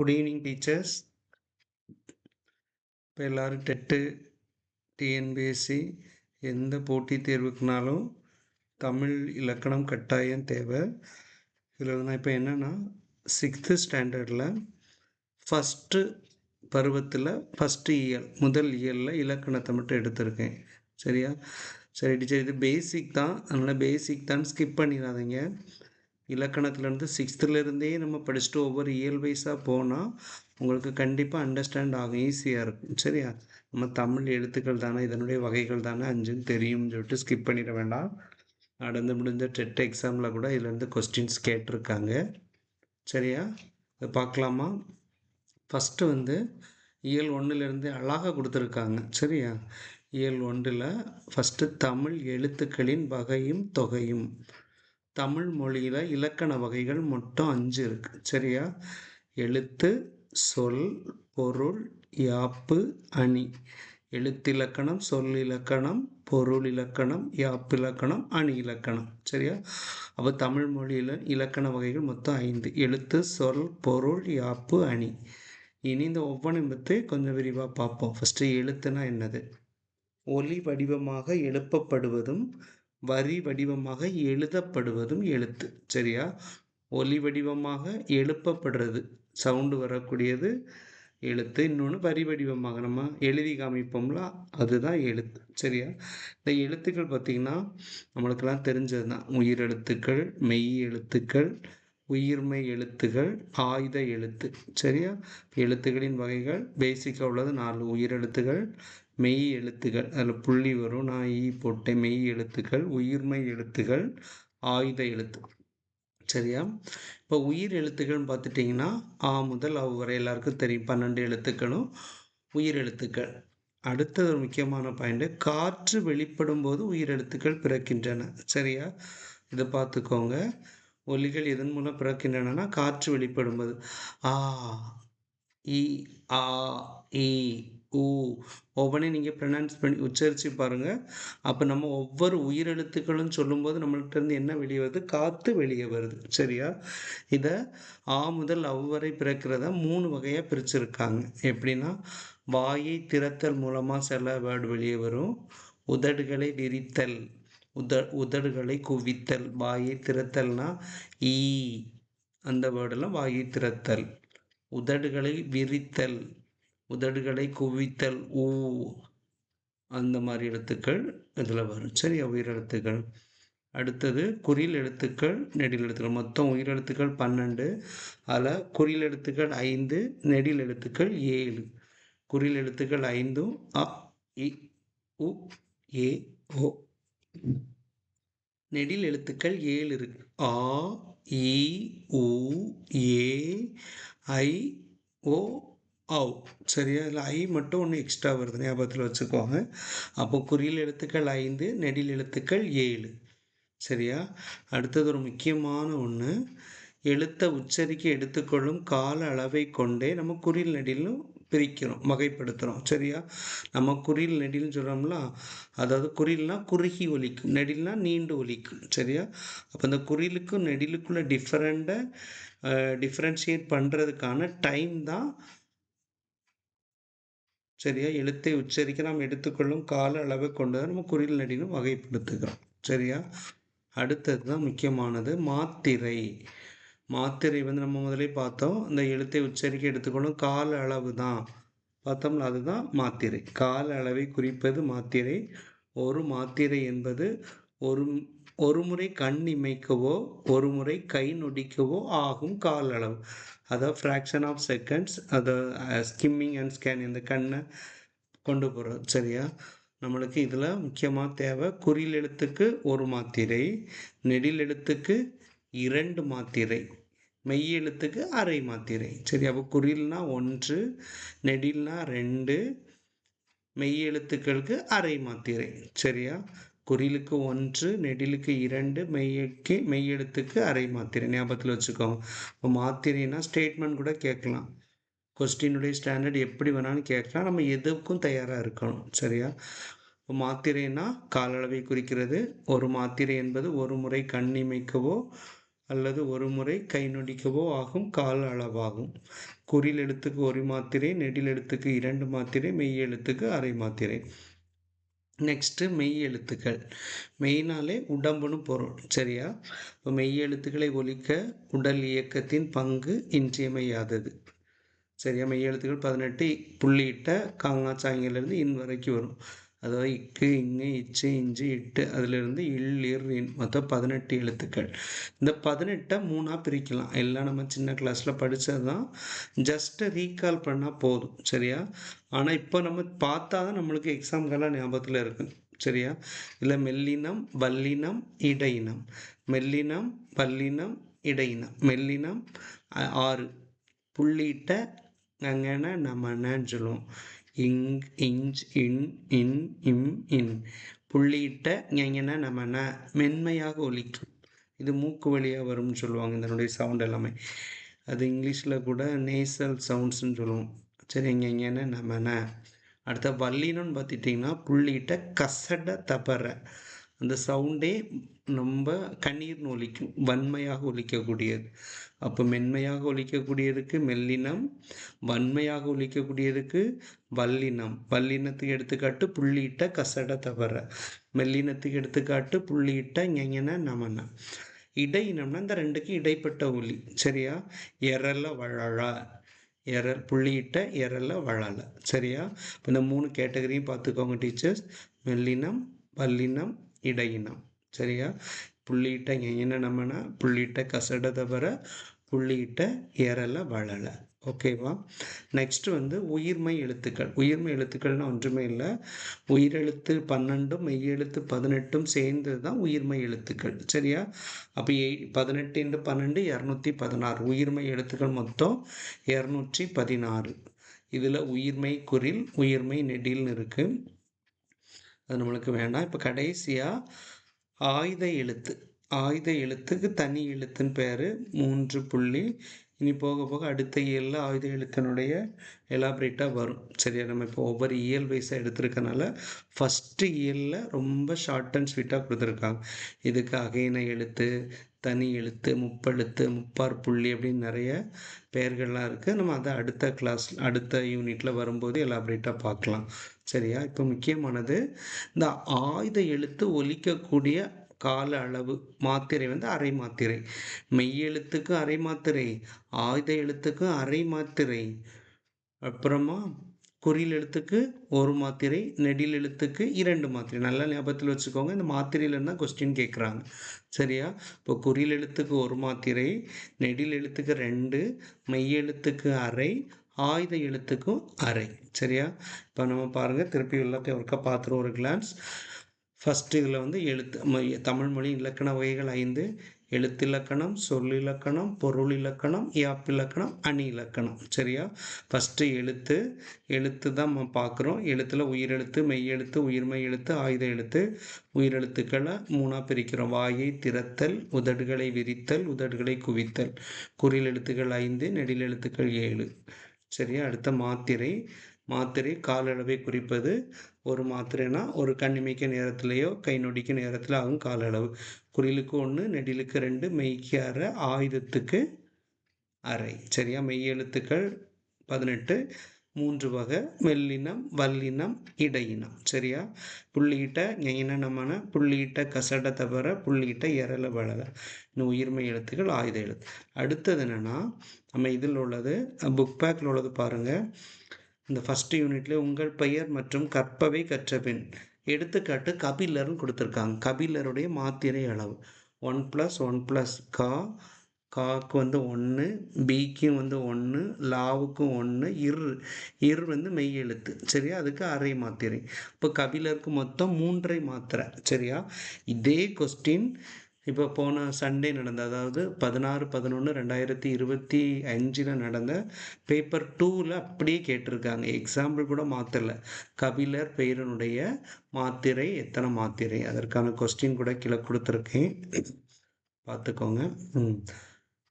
Good evening teachers இப்போ எல்லோரும் TET TNPSC எந்த போட்டித் தேர்வுக்குனாலும் தமிழ் இலக்கணம் கட்டாயம் தேவை. இதில் நான் இப்போ என்னென்னா சிக்ஸ்த்து ஸ்டாண்டர்டில் ஃபஸ்ட்டு பருவத்தில் ஃபஸ்ட்டு இயல் முதல் இயலில் இலக்கணத்தை மட்டும் எடுத்திருக்கேன். சரியா? சரி டீச்சர் இது பேசிக் தான். அதனால் பேசிக் தான் ஸ்கிப் பண்ணிடாதீங்க. இலக்கணத்துலேருந்து சிக்ஸ்த்துலேருந்தே நம்ம படிச்சுட்டு ஒவ்வொரு இயல் வைஸாக போனால் உங்களுக்கு கண்டிப்பாக அண்டர்ஸ்டாண்ட் ஆகும் ஈஸியாக இருக்கும். சரியா? நம்ம தமிழ் எழுத்துக்கள் தானே இதனுடைய வகைகள் தானே அஞ்சுன்னு தெரியும்னு சொல்லிட்டு ஸ்கிப் பண்ணிட வேண்டாம். நடந்து முடிஞ்ச டெட் எக்ஸாமில் கூட இதுலேருந்து கொஸ்டின்ஸ் கேட்டிருக்காங்க. சரியா? இதை பார்க்கலாமா? ஃபஸ்ட்டு வந்து இயல் ஒன்றுலேருந்து அழகாக கொடுத்துருக்காங்க. சரியா? இயல் ஒன்றில் ஃபஸ்ட்டு தமிழ் எழுத்துக்களின் வகையும் தொகையும். தமிழ் மொழியில் இலக்கண வகைகள் மொத்தம் அஞ்சு இருக்குது சரியா? எழுத்து சொல் பொருள் யாப்பு அணி. எழுத்திலக்கணம் சொல் இலக்கணம் பொருள் இலக்கணம் யாப்பு இலக்கணம் அணி இலக்கணம் சரியா? அப்போ தமிழ் மொழியில் இலக்கண வகைகள் மொத்தம் ஐந்து. எழுத்து சொல் பொருள் யாப்பு அணி. இனி இந்த ஒவ்வொன்றையும் பற்றி கொஞ்சம் விரிவாக பார்ப்போம். ஃபஸ்ட்டு எழுத்துனா என்னது? ஒலி வடிவமாக எழுப்பப்படுவதும் வரி வடிவமாக எழுதப்படுவதும் எழுத்து. சரியா? ஒலி வடிவமாக எழுப்பப்படுறது. சவுண்டு வரக்கூடியது எழுத்து. இன்னொன்று வரி வடிவமாக நம்ம எழுதி காமிப்போம்ல அதுதான் எழுத்து. சரியா? இந்த எழுத்துக்கள் பார்த்திங்கன்னா நம்மளுக்கெல்லாம் தெரிஞ்சது தான் உயிர் எழுத்துக்கள் மெய் எழுத்துக்கள் உயிர்மை எழுத்துகள் ஆயுத எழுத்து. சரியா? எழுத்துக்களின் வகைகள் பேசிக்காக உள்ளது நாலு உயிரெழுத்துகள் மெய் எழுத்துகள். அதில் புள்ளி வரும். நான் ஈ போட்டேன். மெய் எழுத்துக்கள் உயிர்மை எழுத்துகள் ஆயுத எழுத்து. சரியா? இப்போ உயிர் எழுத்துக்கள்னு பார்த்துட்டிங்கன்னா ஆ முதல் அவ் வரை எல்லாருக்கும் தெரியும். பன்னெண்டு எழுத்துக்களும் உயிர் எழுத்துக்கள். அடுத்தது ஒரு முக்கியமான பாயிண்ட் காற்று வெளிப்படும் போது உயிர் எழுத்துக்கள் பிறக்கின்றன. சரியா? இதை பார்த்துக்கோங்க ஒலிகள் எதன் மூலம் பிறக்கின்றனன்னா காற்று வெளிப்படும்போது. ஆ இ ஆ இ ஊ ஒவ்வொன்றையும் நீங்கள் ப்ரொனவுன்ஸ் பண்ணி உச்சரித்து பாருங்கள் அப்போ நம்ம ஒவ்வொரு உயிரெழுத்துக்களும் சொல்லும்போது நம்மள்கிட்டருந்து என்ன வெளியே வருது? காற்று வெளியே வருது. சரியா? இதை ஆ முதல் அவ்வரை பிறக்கிறத மூணு வகையாக பிரிச்சுருக்காங்க. எப்படின்னா வாயை திறத்தல் மூலமாக சில வேர்டு வெளியே வரும். உதடுகளை விரித்தல். உத உதடுகளை குவித்தல் வாயை திறத்தல்னா ஈ அந்த வேர்டெல்லாம் வாயை திறத்தல். உதடுகளை விரித்தல் உதடுகளை குவித்தல் ஊ அந்த மாதிரி எழுத்துக்கள் இதில் வரும். சரியா உயிரெழுத்துக்கள் அடுத்தது குறில் எழுத்துக்கள் நெடில் எழுத்துக்கள். மொத்தம் உயிரெழுத்துக்கள் பன்னெண்டு. அதில் குறில் எழுத்துக்கள் ஐந்து நெடில் எழுத்துக்கள் ஏழு. குறில் எழுத்துக்கள் ஐந்தும் அ இ உ ஏ ஓ. நெடில் எழுத்துக்கள் ஏழு இருக்கு ஆ இ உ ஏ ஐ ஓ ஓ சரியா? இதில் ஐ மட்டும் ஒன்று எக்ஸ்ட்ரா வருது ஞாபகத்தில் வச்சுக்கோங்க. அப்போ குறியில் எழுத்துக்கள் ஐந்து நெடில் எழுத்துக்கள் ஏழு. சரியா? அடுத்தது ஒரு முக்கியமான ஒன்று எழுத்தை உச்சரிக்க எடுத்துக்கொள்ளும் கால அளவை கொண்டே நம்ம குறியில் நெடிலும் பிரிக்கிறோம் வகைப்படுத்துகிறோம் சரியா? நம்ம குறில் நெடில்னு சொல்கிறோம்ல அதாவது குறில்னா குறுகி ஒலிக்கும் நெடில்னால் நீண்டு ஒலிக்கும். சரியா? அப்போ அந்த குறிலுக்கும் நெடிலுக்குள்ள டிஃப்ரெண்ட்டை டிஃப்ரென்ஷியேட் பண்ணுறதுக்கான டைம் தான் சரியா? எழுத்தை உச்சரிக்க நாம் எடுத்துக்கொள்ளும் கால அளவை கொண்டு நம்ம குறில் நடினும் வகைப்படுத்துகிறோம். சரியா? அடுத்தது தான் முக்கியமானது மாத்திரை. மாத்திரை வந்து நம்ம முதலே பார்த்தோம். இந்த எழுத்தை உச்சரிக்க எடுத்துக்கணும் கால அளவு தான். பார்த்தோம்ல அதுதான் மாத்திரை. கால அளவை குறிப்பது மாத்திரை. ஒரு மாத்திரை என்பது ஒரு ஒரு முறை கண் இமைக்கவோ ஒரு முறை கை நொடிக்கவோ ஆகும் கால அளவு. அதாவது ஃப்ராக்ஷன் ஆஃப் செகண்ட்ஸ் அதை ஸ்கிம்மிங் அண்ட் ஸ்கேன் இந்த கண்ணை கொண்டு போகிறோம் சரியா? நம்மளுக்கு இதில் முக்கியமாக தேவை குறில் எழுத்துக்கு ஒரு மாத்திரை நெடில் எழுத்துக்கு இரண்டு மாத்திரை. மெய் எழுத்துக்கு அரை மாத்திரை. சரி அப்போ குறில்னா ஒன்று நெடில்னா ரெண்டு மெய்யெழுத்துக்களுக்கு அரை மாத்திரை. சரியா? குறிலுக்கு ஒன்று நெடிலுக்கு இரண்டு மெய்யக்கு மெய்யெழுத்துக்கு அரை மாத்திரை. ஞாபகத்தில் வச்சுக்கோங்க இப்போ மாத்திரைனா ஸ்டேட்மெண்ட் கூட கேட்கலாம். கொஸ்டினுடைய ஸ்டாண்டர்ட் எப்படி வேணாலும் கேட்கலாம். நம்ம எதுக்கும் தயாராக இருக்கணும். சரியா? இப்போ மாத்திரைனா கால அளவை குறிக்கிறது. ஒரு மாத்திரை என்பது ஒரு முறை கண் இமைக்கவோ அல்லது ஒரு முறை கை நொடிக்கவோ ஆகும் கால அளவாகும். குறில் எழுத்துக்கு ஒரு மாத்திரை நெடில் எழுத்துக்கு இரண்டு மாத்திரை மெய் எழுத்துக்கு அரை மாத்திரை. நெக்ஸ்ட்டு மெய் எழுத்துக்கள். மெய்னாலே உடம்புன்னு பொருள் சரியா? இப்போ மெய் எழுத்துக்களை ஒலிக்க உடல் இயக்கத்தின் பங்கு இன்றியமையாதது. சரியா? மெய் எழுத்துக்கள் பதினெட்டு புள்ளியிட்ட காங்கா சாங்கிலிருந்து இன் வரைக்கும் வரும். அதாவது இக்கு இங்கு இச்சு இஞ்சு இட்டு அதிலிருந்து இல் இர் இன் மொத்தம் பதினெட்டு எழுத்துக்கள். இந்த பதினெட்டை மூணாக பிரிக்கலாம். எல்லாம் நம்ம சின்ன கிளாஸில் படித்தது தான் ஜஸ்ட்டு ரீகால் பண்ணால் போதும் சரியா? ஆனால் இப்போ நம்ம பார்த்தா தான் நம்மளுக்கு எக்ஸாம்கெல்லாம் ஞாபகத்தில் இருக்கும் சரியா? இல்லை மெல்லினம் வல்லினம் இடையினம். மெல்லினம் வல்லினம் இடையினம். மெல்லினம் ஆறு. புள்ளியிட்ட அங்கன நம்மன்னு சொல்லுவோம். இங் இஞ்ச் இன் இன் இம் இன். புள்ளியிட்ட ஞங்கன நம்மன மென்மையாக ஒலிக்கும். இது மூக்கு வழியாக வரும்னு சொல்லுவாங்க இதனுடைய சவுண்ட் எல்லாமே. அது இங்கிலீஷில் கூட நேசல் சவுண்ட்ஸ்னு சொல்லுவோம். சரி ஞங்கன நம்ம அடுத்த வல்லினம்னு பார்த்துட்டிங்கன்னா புள்ளியிட்ட கசட தபற அந்த சவுண்டே ரொம்ப கண்ணீர்னு ஒலிக்கும். வன்மையாக ஒலிக்கக்கூடியது. அப்போ மென்மையாக ஒழிக்கக்கூடியதுக்கு மெல்லினம் வன்மையாக ஒழிக்கக்கூடியதுக்கு வல்லினம். வல்லினத்துக்கு எடுத்துக்காட்டு புள்ளியிட்ட கசட தவற. மெல்லினத்துக்கு எடுத்துக்காட்டு புள்ளியிட்ட ஞெங்கன நமன. இடையினம்னா இந்த ரெண்டுக்கும் இடைப்பட்ட ஒலி. சரியா? எரல வழழா எரல் புள்ளியிட்ட எரல வழல சரியா? இப்போ இந்த மூணு கேட்டகரியும் பார்த்துக்கோங்க டீச்சர்ஸ். மெல்லினம் வல்லினம் இடையினம். சரியா? புள்ளியிட்ட என்ன நம்மனா? புள்ளியிட்ட கசட தவிர புள்ளியிட்ட ஏறல வளல. ஓகேவா நெக்ஸ்ட் வந்து உயிர்மை எழுத்துக்கள். உயிர்மை எழுத்துக்கள்னா ஒன்றுமே இல்லை. உயிரெழுத்து பன்னெண்டும் மெய்யெழுத்து பதினெட்டும் சேர்ந்தது தான் உயிர்மை எழுத்துக்கள். சரியா? அப்போ எய் பதினெட்டு இன்ட்டு பன்னெண்டு இரநூத்தி பதினாறு. உயிர்மை எழுத்துக்கள் மொத்தம் இரநூற்றி பதினாறு. இதில் உயிர்மை குரில் உயிர்மை நெடில்னு இருக்குது அது நம்மளுக்கு வேண்டாம். இப்போ கடைசியாக ஆயுத எழுத்து. ஆயுத எழுத்துக்கு தனி எழுத்துன்னு பேர். மூன்று புள்ளி. இனி போக போக அடுத்த இயலில் ஆயுத எழுத்தினுடைய எலாபரேட்டாக வரும். சரியா? நம்ம இப்போ ஒவ்வொரு இயல் வைஸாக எடுத்திருக்கனால ஃபஸ்ட்டு இயலில் ரொம்ப ஷார்ட் அண்ட் ஸ்வீட்டாக கொடுத்துருக்காங்க. இதுக்கு அகைன எழுத்து தனி எழுத்து முப்பெழுத்து முப்பார் புள்ளி அப்படின்னு நிறைய பெயர்கள்லாம் இருக்குது நம்ம அதை அடுத்த கிளாஸ் அடுத்த யூனிட்டில் வரும்போது எலாபரேட்டாக பார்க்கலாம். சரியா? இப்போ முக்கியமானது இந்த ஆயுத எழுத்து ஒலிக்கக்கூடிய கால அளவு மாத்திரை வந்து அரை மாத்திரை. மெய்யெழுத்துக்கும் அரை மாத்திரை ஆயுத எழுத்துக்கும் அரை மாத்திரை அப்புறமா குறியில் எழுத்துக்கு ஒரு மாத்திரை நெடில் எழுத்துக்கு இரண்டு மாத்திரை. நல்லா ஞாபகத்தில் வச்சுக்கோங்க இந்த மாத்திரையிலன்னா கொஸ்டின் கேட்குறாங்க சரியா? இப்போ குறியில் எழுத்துக்கு ஒரு மாத்திரை நெடில் எழுத்துக்கு ரெண்டு மெய்யெழுத்துக்கு அரை ஆயுத எழுத்துக்கும் அரை சரியா? இப்போ நம்ம பாருங்கள் திருப்பி எல்லாத்தையும் ஒருக்கா பார்த்துருவோம் ஒரு கிளான்ஸ் ஃபஸ்ட்டு இதில் வந்து எழுத்து தமிழ் மொழி இலக்கண வகைகள் ஐந்து. எழுத்திலக்கணம் சொல்லிலக்கணம் பொருள் இலக்கணம் யாப்பிலக்கணம் அணி இலக்கணம். சரியா? ஃபஸ்ட்டு எழுத்து. எழுத்து தான் நம்ம பார்க்குறோம். எழுத்தில் உயிரெழுத்து மெய்யெழுத்து உயிர்மை எழுத்து ஆயுத எழுத்து. உயிரெழுத்துக்களை மூணாக பிரிக்கிறோம். வாயை திறத்தல் உதடுகளை விரித்தல் உதடுகளை குவித்தல். குறில் எழுத்துக்கள் ஐந்து நெடில் எழுத்துக்கள் ஏழு. சரியா? அடுத்த மாத்திரை. மாத்திரை காலளவை குறிப்பது ஒரு மாத்திரைனா ஒரு கண்ணிமைக்க நேரத்திலேயோ கை நொடிக்க நேரத்தில் ஆகும் கால அளவு குறிலுக்கு ஒன்று நெடிலுக்கு ரெண்டு மெய்க்கு அரை ஆயுதத்துக்கு அரை. சரியா? மெய் எழுத்துக்கள் பதினெட்டு. மூன்று வகை மெல்லினம் வல்லினம் இடையினம். சரியா? புள்ளியிட்ட ஞயினமான புள்ளியிட்ட கசட தவிர புள்ளியிட்ட எரல வளர. இந்த உயிர்மை எழுத்துக்கள் ஆயுத எழுத்து. அடுத்தது என்னென்னா நம்ம இதில் உள்ளது புக் பேக்கில் உள்ளது பாருங்கள் இந்த ஃபஸ்ட் யூனிட்ல உங்கள் பெயர் மற்றும் கற்பவை கற்றபின் எடுத்துக்காட்டு கபிலர்னு கொடுத்துருக்காங்க. கபிலருடைய மாத்திரை அளவு. ஒன் ப்ளஸ் ஒன் ப்ளஸ் கா காக்கு வந்து ஒன்று பிக்கும் வந்து ஒன்று லாவுக்கும் ஒன்று இர் இர் வந்து மெய் எழுத்து சரியா? அதுக்கு அரை மாத்திரை. இப்போ கபிலருக்கு மொத்தம் மூன்றரை மாத்திரை சரியா? இதே கொஸ்டின் இப்போ போன சண்டே நடந்த அதாவது பதினாறு பதினொன்று ரெண்டாயிரத்தி இருபத்தி அஞ்சில் நடந்த பேப்பர் டூவில் அப்படியே கேட்டிருக்காங்க. எக்ஸாம்பிள் கூட மாற்றலை கபிலர் பெயரனுடைய மாத்திரை எத்தனை மாத்திரை? அதற்கான கொஸ்டின் கூட கீழே கொடுத்துருக்கேன். பார்த்துக்கோங்க.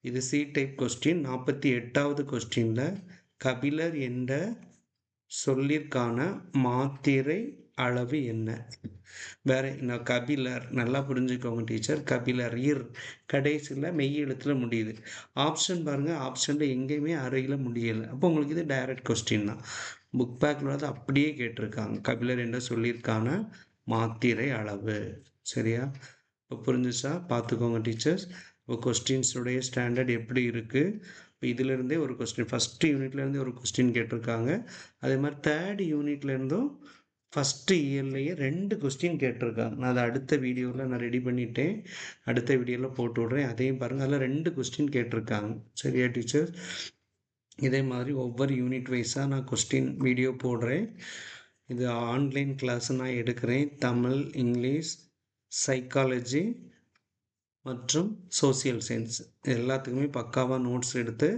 இது சி டைப் கொஸ்டின் நாற்பத்தி எட்டாவது கொஸ்டினில் கபிலர் என்ற சொல்லிற்கான மாத்திரை அளவு என்ன? வேற நான் கபிலர் நல்லா புரிஞ்சுக்கோங்க டீச்சர் கபிலர் இர். கடைசியில் மெய் எழுத்தில் முடியுது. ஆப்ஷன் பாருங்கள் ஆப்ஷனில் எங்கேயுமே அறையில் முடியலை. அப்போ உங்களுக்கு இது டைரக்ட் கொஸ்டின் தான். புக் பேக்கில் வந்து அப்படியே கேட்டிருக்காங்க. கபிலர் என்ற சொல்லியிருக்கான மாத்திரை அளவு. சரியா? இப்போ புரிஞ்சுச்சா? பார்த்துக்கோங்க டீச்சர்ஸ் கொஸ்டின்ஸுடைய ஸ்டாண்டர்ட் எப்படி இருக்குது இப்போ இதிலேருந்தே ஒரு கொஸ்டின் ஃபஸ்ட்டு யூனிட்லேருந்தே ஒரு கொஸ்டின் கேட்டிருக்காங்க. அதே மாதிரி தேர்ட் யூனிட்லேருந்தும் ஃபஸ்ட்டு இயர்லேயே ரெண்டு கொஸ்டின் கேட்டிருக்காங்க. நான் அதை அடுத்த வீடியோவில் நான் ரெடி பண்ணிட்டேன். அடுத்த வீடியோவில் போட்டு விட்றேன். அதையும் பாருங்கள் அதில் ரெண்டு கொஸ்டின் கேட்டிருக்காங்க. சரியா டீச்சர்ஸ் இதே மாதிரி ஒவ்வொரு யூனிட் வைஸாக நான் கொஸ்டின் வீடியோ போடுறேன். இது ஆன்லைன் கிளாஸ் நான் எடுக்கிறேன். தமிழ் இங்கிலீஷ் சைக்காலஜி மற்றும் சோசியல் சயின்ஸ் எல்லாத்துக்குமே பக்காவாக நோட்ஸ் எடுத்து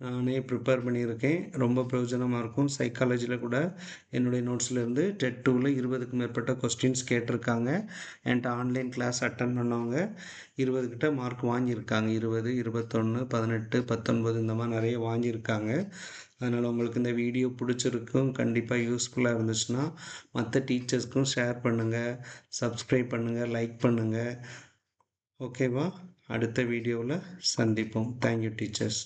நானே ப்ரிப்பேர் பண்ணியிருக்கேன். ரொம்ப பிரயோஜனமாக இருக்கும். சைக்காலஜியில் கூட என்னுடைய நோட்ஸ்லேருந்து டெட் டூவில் இருபதுக்கு மேற்பட்ட கொஸ்டின்ஸ் கேட்டிருக்காங்க. என்கிட்ட ஆன்லைன் கிளாஸ் அட்டன் பண்ணவங்க இருபது கிட்ட மார்க் வாங்கியிருக்காங்க. இருபது இருபத்தொன்று பதினெட்டு பத்தொன்பது இந்த மாதிரி நிறைய வாங்கியிருக்காங்க. அதனால் உங்களுக்கு இந்த வீடியோ பிடிச்சிருக்கும் கண்டிப்பாக யூஸ்ஃபுல்லாக இருந்துச்சுன்னா மற்ற டீச்சர்ஸ்க்கும் ஷேர் பண்ணுங்கள் சப்ஸ்கிரைப் பண்ணுங்கள் லைக் பண்ணுங்கள் ஓகேவா? அடுத்த வீடியோவில் சந்திப்போம். Thank you teachers